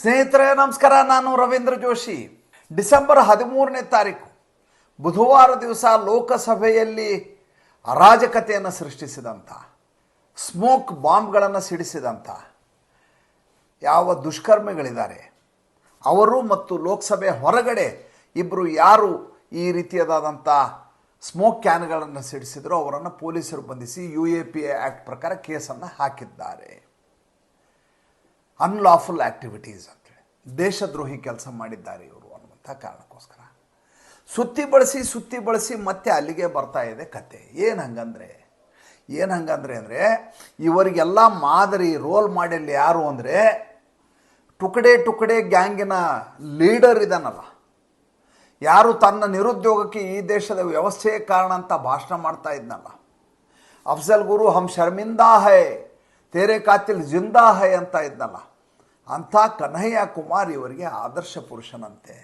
ಸ್ನೇಹಿತರೆ, ನಮಸ್ಕಾರ. ನಾನು ರವೀಂದ್ರ ಜೋಶಿ. ಡಿಸೆಂಬರ್ ಹದಿಮೂರನೇ ತಾರೀಕು, ಬುಧವಾರ ದಿವಸ ಲೋಕಸಭೆಯಲ್ಲಿ ಅರಾಜಕತೆಯನ್ನು ಸೃಷ್ಟಿಸಿದಂಥ ಸ್ಮೋಕ್ ಬಾಂಬ್ಗಳನ್ನು ಸಿಡಿಸಿದಂಥ ಯಾವ ದುಷ್ಕರ್ಮಿಗಳಿದ್ದಾರೆ, ಅವರು ಮತ್ತು ಲೋಕಸಭೆ ಹೊರಗಡೆ ಇಬ್ಬರು ಯಾರು ಈ ರೀತಿಯಾದಂಥ ಸ್ಮೋಕ್ ಕ್ಯಾನ್ಗಳನ್ನು ಸಿಡಿಸಿದ್ರು, ಅವರನ್ನು ಪೊಲೀಸರು ಬಂಧಿಸಿ U A P A act ಪ್ರಕಾರ ಕೇಸನ್ನು ಹಾಕಿದ್ದಾರೆ. ಅನ್ಲಾಫುಲ್ ಆ್ಯಕ್ಟಿವಿಟೀಸ್ ದೇಶದ್ರೋಹಿ ಕೆಲಸ ಮಾಡಿದ್ದಾರೆ ಇವರು ಅನ್ನುವಂಥ ಕಾರಣಕ್ಕೋಸ್ಕರ. ಸುತ್ತಿ ಬಳಸಿ ಸುತ್ತಿ ಬಳಸಿ ಮತ್ತೆ ಅಲ್ಲಿಗೆ ಬರ್ತಾ ಇದೆ ಕತೆ. ಏನು ಹಂಗಂದ್ರೆ ಏನು ಹಂಗಂದ್ರೆ ಅಂದರೆ, ಇವರಿಗೆಲ್ಲ ಮಾದರಿ ರೋಲ್ ಮಾಡೆಲ್ ಯಾರು ಅಂದರೆ, ಟುಕಡೆ ಟುಕಡೆ ಗ್ಯಾಂಗಿನ ಲೀಡರ್ ಇದಾನಲ್ಲ. ಯಾರು ತನ್ನ ನಿರುದ್ಯೋಗಕ್ಕೆ ಈ ದೇಶದ ವ್ಯವಸ್ಥೆಯೇ ಕಾರಣ ಅಂತ ಭಾಷಣ ಮಾಡ್ತಾ ಇದ್ನಲ್ಲ. ಅಫ್ಜಲ್ ಗುರು ಹಮ್ ಶರ್ಮಿಂದಾ ಹೈ, ತೇರೆ ಕಾತಿಲ್ ಜಿಂದಾ ಹೈ ಅಂತ ಇದ್ನಲ್ಲ. ಅಂಥ ಕನ್ಹಯ್ಯ ಕುಮಾರ್ ಇವರಿಗೆ ಆದರ್ಶ ಪುರುಷನಂತೆ.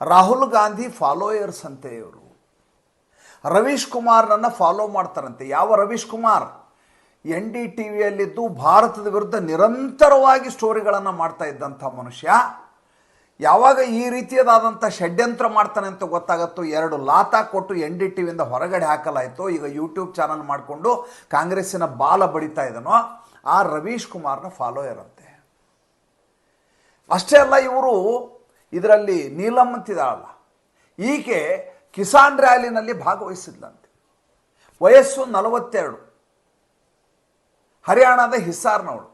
ರಾಹುಲ್ ಗಾಂಧಿ ಫಾಲೋಯರ್ಸ್ ಅಂತೆ ಇವರು. ರವೀಶ್ ಕುಮಾರ್ನನ್ನು ಫಾಲೋ ಮಾಡ್ತಾರಂತೆ. ಯಾವ Ravish Kumar? N D T ವಿಯಲ್ಲಿದ್ದು ಭಾರತದ ವಿರುದ್ಧ ನಿರಂತರವಾಗಿ ಸ್ಟೋರಿಗಳನ್ನು ಮಾಡ್ತಾ ಇದ್ದಂಥ ಮನುಷ್ಯ. ಯಾವಾಗ ಈ ರೀತಿಯದಾದಂಥ ಷಡ್ಯಂತ್ರ ಮಾಡ್ತಾನೆ ಅಂತ ಗೊತ್ತಾಗತ್ತೋ, ಎರಡು ಲಾತ ಕೊಟ್ಟು ಎನ್ ಡಿ ಟಿ ವಿಯಿಂದ ಹೊರಗಡೆ ಹಾಕಲಾಯಿತು, ಈಗ ಯೂಟ್ಯೂಬ್ ಚಾನಲ್ ಮಾಡಿಕೊಂಡು ಕಾಂಗ್ರೆಸ್ಸಿನ ಬಾಲ ಬಡಿತಾ ಇದ್ದಾನೋ, ಆ ರವೀಶ್ ಕುಮಾರ್ನ ಫಾಲೋಯರ್ ಅಂತೆ. ಅಷ್ಟೇ ಅಲ್ಲ, ಇವರು ಇದರಲ್ಲಿ ನೀಲಮ್ ಅಂತಿದ್ದಾಳಲ್ಲ ಈಕೆ ಕಿಸಾನ್ ರ್ಯಾಲಿನಲ್ಲಿ ಭಾಗವಹಿಸಿದ್ಲಂತೆ. ವಯಸ್ಸು ನಲವತ್ತೆರಡು. ಹರಿಯಾಣದ ಹಿಸ್ಸಾರ್ನವಳು.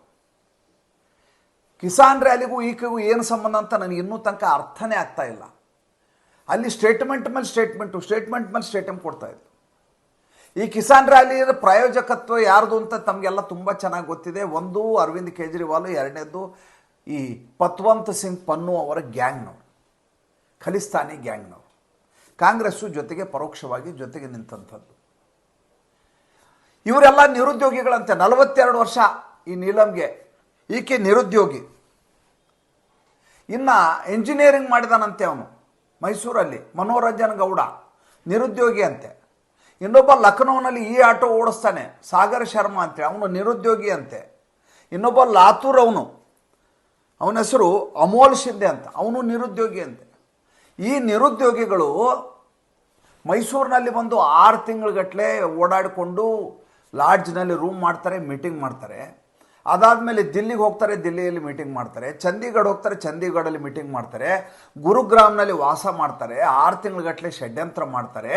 ಕಿಸಾನ್ ರ್ಯಾಲಿಗೂ ಈಕೆಗೂ ಏನು ಸಂಬಂಧ ಅಂತ ನನಗೆ ಇನ್ನೂ ತನಕ ಅರ್ಥನೇ ಆಗ್ತಾ ಇಲ್ಲ. ಅಲ್ಲಿ ಸ್ಟೇಟ್ಮೆಂಟ್ ಮೇಲೆ ಸ್ಟೇಟ್ಮೆಂಟು, ಸ್ಟೇಟ್ಮೆಂಟ್ ಮೇಲೆ ಸ್ಟೇಟ್ಮೆಂಟ್ ಕೊಡ್ತಾ ಇದ್ರು ಈ ಕಿಸಾನ್ ರ್ಯಾಲಿಯ ಪ್ರಾಯೋಜಕತ್ವ ಯಾರ್ದು ಅಂತ ತಮಗೆಲ್ಲ ತುಂಬ ಚೆನ್ನಾಗಿ ಗೊತ್ತಿದೆ. ಒಂದು ಅರವಿಂದ್ ಕೇಜ್ರಿವಾಲ್ ಎರಡನೇದು ಈ ಪತ್ವಂತ್ ಸಿಂಗ್ ಪನ್ನು ಅವರ ಗ್ಯಾಂಗ್ನವರು ಖಲಿಸ್ತಾನಿ ಗ್ಯಾಂಗ್ನವರು ಕಾಂಗ್ರೆಸ್ಸು ಜೊತೆಗೆ ಪರೋಕ್ಷವಾಗಿ ಜೊತೆಗೆ ನಿಂತಂಥದ್ದು. ಇವರೆಲ್ಲ ನಿರುದ್ಯೋಗಿಗಳಂತೆ ನಲವತ್ತೆರಡು ವರ್ಷ ಈ ನೀಲಂಗೆ. ಈಕೆ ನಿರುದ್ಯೋಗಿ. ಇನ್ನು ಇಂಜಿನಿಯರಿಂಗ್ ಮಾಡಿದಾನಂತೆ ಅವನು, ಮೈಸೂರಲ್ಲಿ, ಮನೋರಂಜನ್ ಗೌಡ, ನಿರುದ್ಯೋಗಿ ಅಂತೆ. ಇನ್ನೊಬ್ಬ ಲಖನೌನಲ್ಲಿ ಈ ಆಟೋ ಓಡಿಸ್ತಾನೆ, ಸಾಗರ್ ಶರ್ಮಾ ಅಂತೆ, ಅವನು ನಿರುದ್ಯೋಗಿ ಅಂತೆ. ಇನ್ನೊಬ್ಬ ಲಾತೂರ್ ಅವನು ಅವನ ಹೆಸರು ಅಮೋಲ್ ಶಿಂದೆ ಅಂತ. ಅವನು ನಿರುದ್ಯೋಗಿ ಅಂತೆ. ಈ ನಿರುದ್ಯೋಗಿಗಳು ಮೈಸೂರಿನಲ್ಲಿ ಬಂದು ಆರು ತಿಂಗಳುಗಟ್ಟಲೆ ಓಡಾಡಿಕೊಂಡು ಲಾಡ್ಜ್ನಲ್ಲಿ ರೂಮ್ ಮಾಡ್ತಾರೆ, ಮೀಟಿಂಗ್ ಮಾಡ್ತಾರೆ. ಅದಾದಮೇಲೆ ದಿಲ್ಲಿಗೆ ಹೋಗ್ತಾರೆ, ದಿಲ್ಲಿಯಲ್ಲಿ ಮೀಟಿಂಗ್ ಮಾಡ್ತಾರೆ. ಚಂಡೀಗಢ ಹೋಗ್ತಾರೆ, ಚಂಡೀಗಢಲ್ಲಿ ಮೀಟಿಂಗ್ ಮಾಡ್ತಾರೆ. ಗುರುಗ್ರಾಮ್ನಲ್ಲಿ ವಾಸ ಮಾಡ್ತಾರೆ. ಆರು ತಿಂಗಳುಗಟ್ಟಲೆ ಷಡ್ಯಂತ್ರ ಮಾಡ್ತಾರೆ.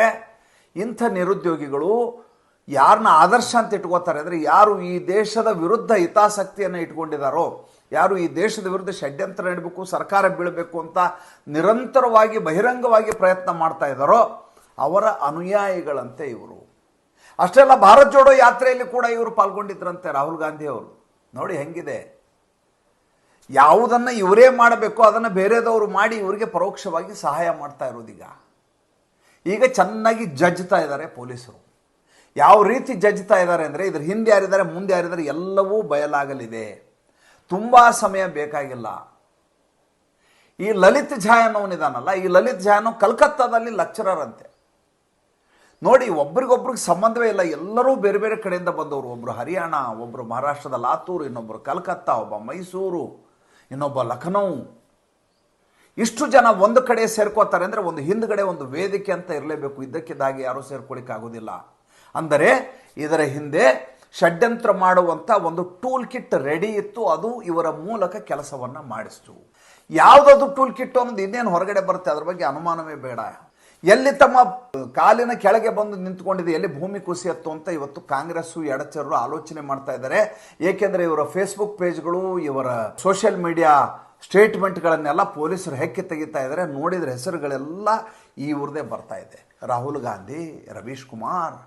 ಇಂಥ ನಿರುದ್ಯೋಗಿಗಳು ಯಾರನ್ನ ಆದರ್ಶ ಅಂತ ಇಟ್ಕೋತಾರೆ ಅಂದರೆ ಯಾರು ಈ ದೇಶದ ವಿರುದ್ಧ ಹಿತಾಸಕ್ತಿಯನ್ನು ಇಟ್ಕೊಂಡಿದ್ದಾರೋ ಯಾರು ಈ ದೇಶದ ವಿರುದ್ಧ ಷಡ್ಯಂತ್ರ ನಡಬೇಕು, ಸರ್ಕಾರ ಬೀಳಬೇಕು ಅಂತ ನಿರಂತರವಾಗಿ, ಬಹಿರಂಗವಾಗಿ ಪ್ರಯತ್ನ ಮಾಡ್ತಾ ಇದ್ದಾರೋ ಅವರ ಅನುಯಾಯಿಗಳಂತೆ ಇವರು. ಅಷ್ಟೇ ಅಲ್ಲ, ಭಾರತ್ ಜೋಡೋ ಯಾತ್ರೆಯಲ್ಲಿ ಕೂಡ ಇವರು ಪಾಲ್ಗೊಂಡಿದ್ರಂತೆ ರಾಹುಲ್ ಗಾಂಧಿ ಅವರು. ನೋಡಿ ಹೆಂಗಿದೆ. ಯಾವುದನ್ನು ಇವರೇ ಮಾಡಬೇಕು, ಅದನ್ನು ಬೇರೆದವರು ಮಾಡಿ ಇವರಿಗೆ ಪರೋಕ್ಷವಾಗಿ ಸಹಾಯ ಮಾಡ್ತಾ ಇರೋದೀಗ. ಈಗ ಚೆನ್ನಾಗಿ ಜಜ್ತಾ ಇದ್ದಾರೆ ಪೊಲೀಸರು. ಯಾವ ರೀತಿ ಜಜ್ತಾ ಇದ್ದಾರೆ ಅಂದರೆ, ಇದ್ರ ಹಿಂದೆ ಯಾರಿದ್ದಾರೆ, ಮುಂದೆ ಯಾರಿದ್ದಾರೆ, ಎಲ್ಲವೂ ಬಯಲಾಗಲಿದೆ. ತುಂಬ ಸಮಯ ಬೇಕಾಗಿಲ್ಲ. ಈ ಲಲಿತ್ ಝಾಯನವನಿದಾನಲ್ಲ ಈ ಲಲಿತ್ ಝಾ ಕಲ್ಕತ್ತಾದಲ್ಲಿ ಲೆಕ್ಚರರ್ ಅಂತೆ. ನೋಡಿ, ಒಬ್ರಿಗೊಬ್ರಿಗೆ ಸಂಬಂಧವೇ ಇಲ್ಲ, ಎಲ್ಲರೂ ಬೇರೆ ಬೇರೆ ಕಡೆಯಿಂದ ಬಂದವರು. ಒಬ್ಬರು ಹರಿಯಾಣ ಒಬ್ಬರು ಮಹಾರಾಷ್ಟ್ರದ ಲಾತೂರು ಇನ್ನೊಬ್ಬರು ಕಲ್ಕತ್ತಾ, ಒಬ್ಬ ಮೈಸೂರು, ಇನ್ನೊಬ್ಬ ಲಖನೌ. ಇಷ್ಟು ಜನ ಒಂದು ಕಡೆ ಸೇರ್ಕೋತಾರೆ ಅಂದರೆ ಒಂದು ಹಿಂದ್ಗಡೆ ಒಂದು ವೇದಿಕೆ ಅಂತ ಇರಲೇಬೇಕು. ಇದ್ದಕ್ಕಿದ್ದಾಗಿ ಯಾರೂ ಸೇರ್ಕೊಳಿಕ್ಕಾಗೋದಿಲ್ಲ. ಅಂದರೆ, ಇದರ ಹಿಂದೆ ಷಡ್ಯಂತ್ರ ಮಾಡುವಂಥ ಒಂದು ಟೂಲ್ ಕಿಟ್ ರೆಡಿ ಇತ್ತು, ಅದು ಇವರ ಮೂಲಕ ಕೆಲಸವನ್ನು ಮಾಡಿಸ್ತು. ಯಾವುದದು ಟೂಲ್ ಕಿಟ್ಟು ಅನ್ನೋದು ಇನ್ನೇನು ಹೊರಗಡೆ ಬರುತ್ತೆ, ಅದ್ರ ಬಗ್ಗೆ ಅನುಮಾನವೇ ಬೇಡ. ಎಲ್ಲಿ ತಮ್ಮ ಕಾಲಿನ ಕೆಳಗೆ ಬಂದು ನಿಂತ್ಕೊಂಡಿದೆ, ಎಲ್ಲಿ ಭೂಮಿ ಕುಸಿಯತ್ತು ಅಂತ ಇವತ್ತು ಕಾಂಗ್ರೆಸ್ಸು, ಎಡಚರರು ಆಲೋಚನೆ ಮಾಡ್ತಾ ಇದ್ದಾರೆ. ಏಕೆಂದರೆ ಇವರ ಫೇಸ್ಬುಕ್ ಪೇಜ್ಗಳು ಇವರ ಸೋಷಿಯಲ್ ಮೀಡಿಯಾ ಸ್ಟೇಟ್ಮೆಂಟ್ಗಳನ್ನೆಲ್ಲ ಪೊಲೀಸರು ಹೆಕ್ಕಿ ತೆಗಿತಾ ಇದ್ದಾರೆ. ನೋಡಿದ್ರೆ ಹೆಸರುಗಳೆಲ್ಲ ಈ ಊರದೇ ಬರ್ತಾ ಇದೆ. ರಾಹುಲ್ ಗಾಂಧಿ, ರವೀಶ್ ಕುಮಾರ್,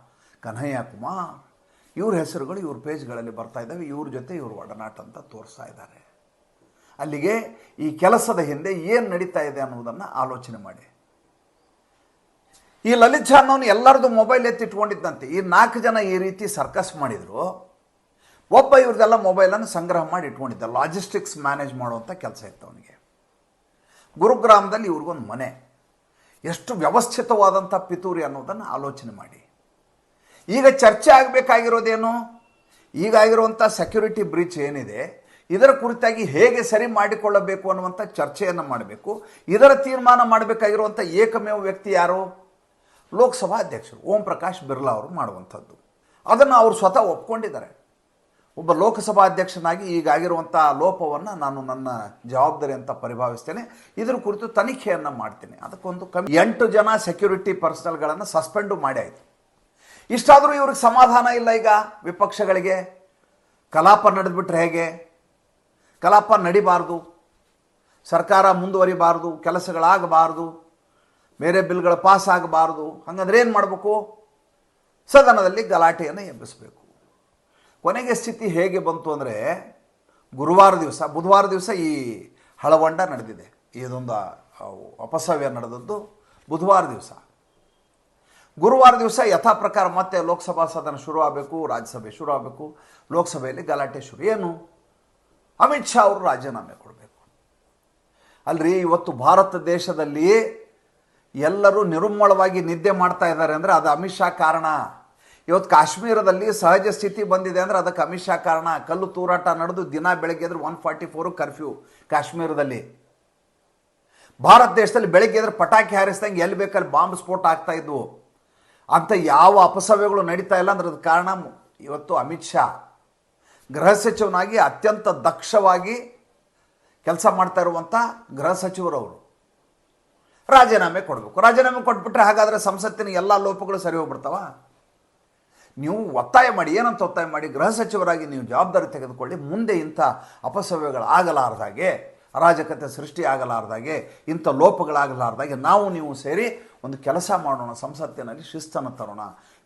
ಕನ್ಹಯ್ಯ ಕುಮಾರ್. ಇವ್ರ ಹೆಸರುಗಳು ಇವ್ರ ಪೇಜ್ಗಳಲ್ಲಿ ಬರ್ತಾ ಇದ್ದಾವೆ, ಇವ್ರ ಜೊತೆ ಇವರು ಒಡನಾಟ ಅಂತ ತೋರಿಸ್ತಾ ಇದ್ದಾರೆ. ಅಲ್ಲಿಗೆ ಈ ಕೆಲಸದ ಹಿಂದೆ ಏನು ನಡೀತಾ ಇದೆ ಅನ್ನೋದನ್ನು ಆಲೋಚನೆ ಮಾಡಿ. ಈ ಲಲಿತ್ ಅನ್ನೋನು ಎಲ್ಲರದು ಮೊಬೈಲ್ ಎತ್ತಿಟ್ಕೊಂಡಿದ್ದಂತೆ. ಈ ನಾಲ್ಕು ಜನ ಈ ರೀತಿ ಸರ್ಕಸ್ ಮಾಡಿದರು. ಒಬ್ಬ ಇವ್ರದ್ದೆಲ್ಲ ಮೊಬೈಲನ್ನು ಸಂಗ್ರಹ ಮಾಡಿ ಇಟ್ಕೊಂಡಿದ್ದ. ಲಾಜಿಸ್ಟಿಕ್ಸ್ ಮ್ಯಾನೇಜ್ ಮಾಡುವಂಥ ಕೆಲಸ ಇತ್ತು ಅವನಿಗೆ. ಗುರುಗ್ರಾಮದಲ್ಲಿ ಇವ್ರಿಗೊಂದು ಮನೆ. ಎಷ್ಟು ವ್ಯವಸ್ಥಿತವಾದಂಥ ಪಿತೂರಿ ಅನ್ನೋದನ್ನು ಆಲೋಚನೆ ಮಾಡಿ. ಈಗ ಚರ್ಚೆ ಆಗಬೇಕಾಗಿರೋದೇನು? ಈಗ ಆಗಿರುವಂಥ ಸೆಕ್ಯೂರಿಟಿ ಬ್ರೀಚ್ ಏನಿದೆ, ಇದರ ಕುರಿತಾಗಿ ಹೇಗೆ ಸರಿ ಮಾಡಿಕೊಳ್ಳಬೇಕು ಅನ್ನುವಂಥ ಚರ್ಚೆಯನ್ನು ಮಾಡಬೇಕು. ಇದರ ತೀರ್ಮಾನ ಮಾಡಬೇಕಾಗಿರುವಂಥ ಏಕಮೇವ ವ್ಯಕ್ತಿ ಯಾರು? ಲೋಕಸಭಾ ಅಧ್ಯಕ್ಷರು. ಓಂ ಪ್ರಕಾಶ್ ಬಿರ್ಲಾ ಅವರು ಮಾಡುವಂಥದ್ದು. ಅದನ್ನು ಅವರು ಸ್ವತಃ ಒಪ್ಕೊಂಡಿದ್ದಾರೆ. ಒಬ್ಬ ಲೋಕಸಭಾ ಅಧ್ಯಕ್ಷನಾಗಿ ಈಗಾಗಿರುವಂಥ ಲೋಪವನ್ನು ನಾನು ನನ್ನ ಜವಾಬ್ದಾರಿ ಅಂತ ಪರಿಭಾವಿಸ್ತೇನೆ. ಇದರ ಕುರಿತು ತನಿಖೆಯನ್ನು ಮಾಡ್ತೇನೆ. ಅದಕ್ಕೊಂದು ಕಮ್ಮಿ ಎಂಟು ಜನ ಸೆಕ್ಯೂರಿಟಿ ಪರ್ಸನಲ್ಗಳನ್ನು ಸಸ್ಪೆಂಡು ಮಾಡಿ ಆಯಿತು. ಇಷ್ಟಾದರೂ ಇವ್ರಿಗೆ ಸಮಾಧಾನ ಇಲ್ಲ ಈಗ ವಿಪಕ್ಷಗಳಿಗೆ. ಕಲಾಪ ನಡೆದ್ಬಿಟ್ರೆ ಹೇಗೆ? ಕಲಾಪ ನಡಿಬಾರ್ದು. ಸರ್ಕಾರ ಮುಂದುವರಿಬಾರ್ದು, ಕೆಲಸಗಳಾಗಬಾರ್ದು, ಬೇರೆ ಬಿಲ್ಗಳು ಪಾಸ್ ಆಗಬಾರ್ದು ಹಂಗಂದ್ರೆ ಏನು ಮಾಡಬೇಕು? ಸದನದಲ್ಲಿ ಗಲಾಟೆಯನ್ನು ಎಬ್ಬಿಸಬೇಕು. ಕೊನೆಗೆ ಸ್ಥಿತಿ ಹೇಗೆ ಬಂತು ಅಂದರೆ, ಗುರುವಾರ ದಿವಸ, ಬುಧವಾರ ದಿವಸ ಈ ಹಳವಂಡ ನಡೆದಿದೆ. ಇದೊಂದು ಅಪಸವ್ಯ ನಡೆದದ್ದು ಬುಧವಾರ ದಿವಸ. ಗುರುವಾರ ದಿವಸ ಯಥಾ ಪ್ರಕಾರ ಮತ್ತೆ ಲೋಕಸಭಾ ಸದನ ಶುರು ಆಗಬೇಕು ರಾಜ್ಯಸಭೆ ಶುರು ಆಗಬೇಕು ಲೋಕಸಭೆಯಲ್ಲಿ ಗಲಾಟೆ ಶುರು. ಏನು? ಅಮಿತ್ ಶಾ ಅವರು ರಾಜೀನಾಮೆ ಕೊಡಬೇಕು. ಅಲ್ರಿ, ಇವತ್ತು ಭಾರತ ದೇಶದಲ್ಲಿ ಎಲ್ಲರೂ ನಿರುಮ್ಮಳವಾಗಿ ನಿದ್ದೆ ಮಾಡ್ತಾ ಇದ್ದಾರೆ ಅಂದರೆ ಅದು ಅಮಿತ್ ಶಾ ಕಾರಣ. ಇವತ್ತು ಕಾಶ್ಮೀರದಲ್ಲಿ ಸಹಜ ಸ್ಥಿತಿ ಬಂದಿದೆ ಅಂದರೆ ಅದಕ್ಕೆ ಅಮಿತ್ ಶಾ ಕಾರಣ. ಕಲ್ಲು ತೂರಾಟ ನಡೆದು ದಿನ ಬೆಳಗ್ಗೆ ಎದ್ರೆ ಒನ್ ಫಾರ್ಟಿ ಫೋರು ಕರ್ಫ್ಯೂ ಕಾಶ್ಮೀರದಲ್ಲಿ. ಭಾರತ ದೇಶದಲ್ಲಿ ಬೆಳಗ್ಗೆ ಎದ್ರೆ ಪಟಾಕಿ ಹಾರಿಸ್ದಂಗೆ ಎಲ್ಲಿ ಬೇಕಲ್ಲಿ ಬಾಂಬ್ ಸ್ಫೋಟ ಆಗ್ತಾ ಇದ್ವು. ಅಂತ ಯಾವ ಅಪಸವ್ಯಗಳು ನಡೀತಾ ಇಲ್ಲ ಅಂದ್ರೆ ಅದಕ್ಕೆ ಕಾರಣ ಇವತ್ತು ಅಮಿತ್ ಶಾ. ಗೃಹ ಸಚಿವನಾಗಿ ಅತ್ಯಂತ ದಕ್ಷವಾಗಿ ಕೆಲಸ ಮಾಡ್ತಾ ಇರುವಂಥ ಗೃಹ ಸಚಿವರವರು ರಾಜೀನಾಮೆ ಕೊಡಬೇಕು. ರಾಜೀನಾಮೆ ಕೊಟ್ಬಿಟ್ರೆ ಹಾಗಾದರೆ ಸಂಸತ್ತಿನ ಎಲ್ಲ ಲೋಪಗಳು ಸರಿ ಹೋಗ್ಬಿಡ್ತಾವ? ನೀವು ಒತ್ತಾಯ ಮಾಡಿ, ಏನಂತ ಒತ್ತಾಯ ಮಾಡಿ, ಗೃಹ ಸಚಿವರಾಗಿ ನೀವು ಜವಾಬ್ದಾರಿ ತೆಗೆದುಕೊಳ್ಳಿ, ಮುಂದೆ ಇಂಥ ಅಪಸವ್ಯಗಳು ಆಗಲಾರ್ದಾಗೆ, ಅರಾಜಕತೆ ಸೃಷ್ಟಿ ಆಗಲಾರ್ದಾಗೆ, ಇಂಥ ಲೋಪಗಳಾಗಲಾರ್ದಾಗೆ ನಾವು ನೀವು ಸೇರಿ ಒಂದು ಕೆಲಸ ಮಾಡೋಣ, ಸಂಸತ್ತಿನಲ್ಲಿ ಶಿಸ್ತನ್ನು ತರೋಣ,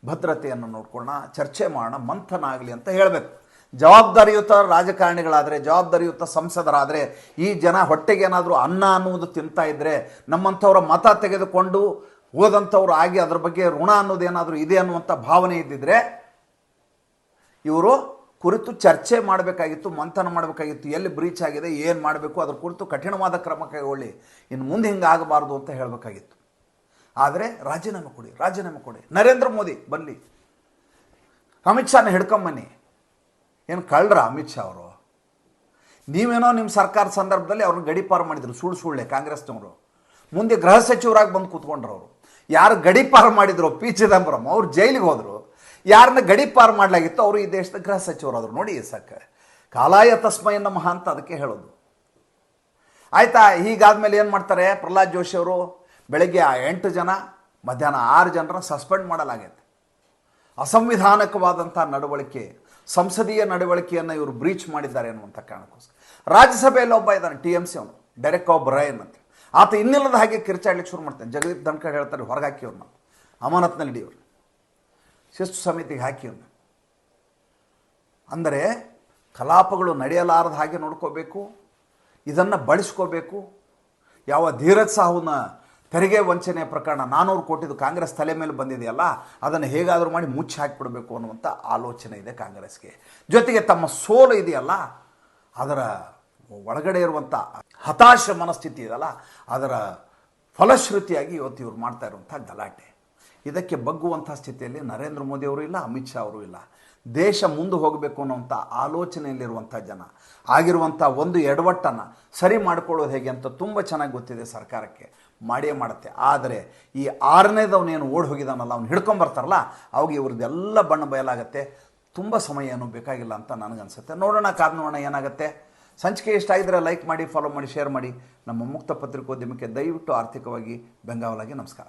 ಭದ್ರತೆಯನ್ನು ನೋಡ್ಕೊಳ್ಳೋಣ, ಚರ್ಚೆ ಮಾಡೋಣ ಮಂಥನ ಆಗಲಿ ಅಂತ ಹೇಳಬೇಕು. ಜವಾಬ್ದಾರಿಯುತ ರಾಜಕಾರಣಿಗಳಾದರೆ, ಜವಾಬ್ದಾರಿಯುತ ಸಂಸದರಾದರೆ, ಈ ಜನ ಹೊಟ್ಟೆಗೆ ಏನಾದರೂ ಅನ್ನ ಅನ್ನುವುದು ತಿಂತಾ ಇದ್ದರೆ ನಮ್ಮಂಥವ್ರ ಮತ ತೆಗೆದುಕೊಂಡು ಹೋದಂಥವ್ರು ಆಗಿ ಅದ್ರ ಬಗ್ಗೆ ಋಣ ಅನ್ನೋದೇನಾದರೂ ಇದೆ ಅನ್ನುವಂಥ ಭಾವನೆ ಇದ್ದಿದ್ರೆ, ಇವರು ಕುರಿತು ಚರ್ಚೆ ಮಾಡಬೇಕಾಗಿತ್ತು, ಮಂಥನ ಮಾಡಬೇಕಾಗಿತ್ತು, ಎಲ್ಲಿ ಬ್ರೀಚ್ ಆಗಿದೆ ಏನು ಮಾಡಬೇಕು, ಅದ್ರ ಕುರಿತು ಕಠಿಣವಾದ ಕ್ರಮ ಕೈಗೊಳ್ಳಿ. ಇನ್ನು ಮುಂದೆ ಹಿಂಗೆ ಆಗಬಾರ್ದು ಅಂತ ಹೇಳಬೇಕಾಗಿತ್ತು. ಆದರೆ ರಾಜೀನಾಮೆ ಕೊಡಿ ರಾಜೀನಾಮೆ ಕೊಡಿ. ನರೇಂದ್ರ ಮೋದಿ, ಬನ್ನಿ. ಅಮಿತ್ ಶಾನ ಹಿಡ್ಕೊಂಬನ್ನಿ. ಏನು ಕಳ್ರ ಅಮಿತ್ ಶಾ ಅವರು? ನೀವೇನೋ ನಿಮ್ಮ ಸರ್ಕಾರ ಸಂದರ್ಭದಲ್ಲಿ ಅವ್ರನ್ನ ಗಡಿಪಾರು ಮಾಡಿದ್ರು, ಸುಳ್ಳು ಸುಳ್ಳೆ, ಕಾಂಗ್ರೆಸ್ನವರು. ಮುಂದೆ ಗೃಹ ಸಚಿವರಾಗಿ ಬಂದು ಕೂತ್ಕೊಂಡ್ರು ಅವರು. ಯಾರು ಗಡಿಪಾರು ಮಾಡಿದ್ರು, ಪಿ. ಚಿದಂಬರಂ, ಅವ್ರು ಜೈಲಿಗೆ ಹೋದರು. ಯಾರನ್ನ ಗಡಿಪಾರು ಮಾಡಲಾಗಿತ್ತು, ಅವರು ಈ ದೇಶದ ಗೃಹ ಸಚಿವರಾದರು. ನೋಡಿ ಸಕ್ಕ ಕಾಲಾಯ ತಸ್ಮಯ ನಮಃ ಅಂತ ಅದಕ್ಕೆ ಹೇಳೋದು. ಆಯ್ತಾ, ಹೀಗಾದ್ಮೇಲೆ ಏನು ಮಾಡ್ತಾರೆ? ಪ್ರಹ್ಲಾದ್ ಜೋಶಿ ಅವರು? ಬೆಳಗ್ಗೆ ಆ ಎಂಟು ಜನ, ಮಧ್ಯಾಹ್ನ ಆರು ಜನರನ್ನು ಸಸ್ಪೆಂಡ್ ಮಾಡಲಾಗೈತೆ. ಅಸಂವಿಧಾನಕವಾದಂಥ ನಡವಳಿಕೆ, ಸಂಸದೀಯ ನಡವಳಿಕೆಯನ್ನು ಇವರು ಬ್ರೀಚ್ ಮಾಡಿದ್ದಾರೆ ಅನ್ನುವಂಥ ಕಾರಣಕ್ಕೋಸ್ಕರ. ರಾಜ್ಯಸಭೆಯಲ್ಲಿ ಒಬ್ಬ ಇದ್ದಾನೆ, ಟಿ ಎಂ ಸಿ ಅವನು ಡೆರೆಕ್ ಒಬ್ಬ ಬ್ರಯನ್ ಅಂತ. ಆತ ಇನ್ನಿಲ್ಲದ ಹಾಗೆ ಕಿರ್ಚಾಡ್ಲಿಕ್ಕೆ ಶುರು ಮಾಡ್ತಾನೆ. ಜಗದೀಪ್ ಧನ್ಕರ್ ಹೇಳ್ತಾರೆ ಹೊರಗೆ ಹಾಕಿ ಅವ್ರನ್ನ ಅಮಾನತ್ನಲ್ಲಿ ಹಿಡಿಯೋರು ಶಿಸ್ತು ಸಮಿತಿಗೆ ಹಾಕಿ ಅವ್ರನ್ನ ಅಂದರೆ ಕಲಾಪಗಳು ನಡೆಯಲಾರದ ಹಾಗೆ ನೋಡ್ಕೋಬೇಕು, ಇದನ್ನು ಬಳಸ್ಕೋಬೇಕು, ಯಾವ ಧೀರಜ್ ತೆರಿಗೆ ವಂಚನೆ ಪ್ರಕರಣ. ನಾನ್ನೂರು ಕೋಟಿದು ಕಾಂಗ್ರೆಸ್ ತಲೆ ಮೇಲೆ ಬಂದಿದೆಯಲ್ಲ, ಅದನ್ನು ಹೇಗಾದರೂ ಮಾಡಿ ಮುಚ್ಚಿ ಹಾಕಿಬಿಡಬೇಕು ಅನ್ನುವಂಥ ಆಲೋಚನೆ ಇದೆ ಕಾಂಗ್ರೆಸ್ಗೆ. ಜೊತೆಗೆ ತಮ್ಮ ಸೋಲು ಇದೆಯಲ್ಲ, ಅದರ ಒಳಗಡೆ ಇರುವಂಥ ಹತಾಶ ಮನಸ್ಥಿತಿ ಇದೆಯಲ್ಲ, ಅದರ ಫಲಶ್ರುತಿಯಾಗಿ ಇವತ್ತು ಇವರು ಮಾಡ್ತಾ ಇರುವಂಥ ಗಲಾಟೆ. ಇದಕ್ಕೆ ಬಗ್ಗುವಂಥ ಸ್ಥಿತಿಯಲ್ಲಿ ನರೇಂದ್ರ ಮೋದಿ ಅವರು ಇಲ್ಲ, ಅಮಿತ್ ಶಾ ಅವರು ಇಲ್ಲ. ದೇಶ ಮುಂದೆ ಹೋಗಬೇಕು ಅನ್ನೋಂಥ ಆಲೋಚನೆಯಲ್ಲಿರುವಂಥ ಜನ ಆಗಿರುವಂಥ ಒಂದು ಎಡವಟ್ಟನ್ನು ಸರಿ ಮಾಡಿಕೊಳ್ಳೋದು ಹೇಗೆ ಅಂತ ತುಂಬ ಚೆನ್ನಾಗಿ ಗೊತ್ತಿದೆ ಸರ್ಕಾರಕ್ಕೆ. ಮಾಡಿಯೇ ಮಾಡುತ್ತೆ. ಆದರೆ ಈ ಆರನೇದವನೇನು ಓಡಿ ಹೋಗಿದಾನಲ್ಲ, ಅವ್ನು ಹಿಡ್ಕೊಂಬರ್ತಾರಲ್ಲ ಅವಾಗ ಇವ್ರದ್ದೆಲ್ಲ ಬಣ್ಣ ಬಯಲಾಗತ್ತೆ. ತುಂಬ ಸಮಯ ಏನು ಬೇಕಾಗಿಲ್ಲ ಅಂತ ನನಗನ್ಸುತ್ತೆ. ನೋಡೋಣ, ಕಾದ್ ನೋಡೋಣ ಏನಾಗುತ್ತೆ. ಸಂಚಿಕೆ ಇಷ್ಟ ಆಗಿದ್ರೆ ಲೈಕ್ ಮಾಡಿ, ಫಾಲೋ ಮಾಡಿ, ಶೇರ್ ಮಾಡಿ. ನಮ್ಮ ಮುಕ್ತ ಪತ್ರಿಕೋದ್ಯಮಕ್ಕೆ ದಯವಿಟ್ಟು ಆರ್ಥಿಕವಾಗಿ ಬೆಂಗಾವಲಾಗಿ ನಮಸ್ಕಾರ.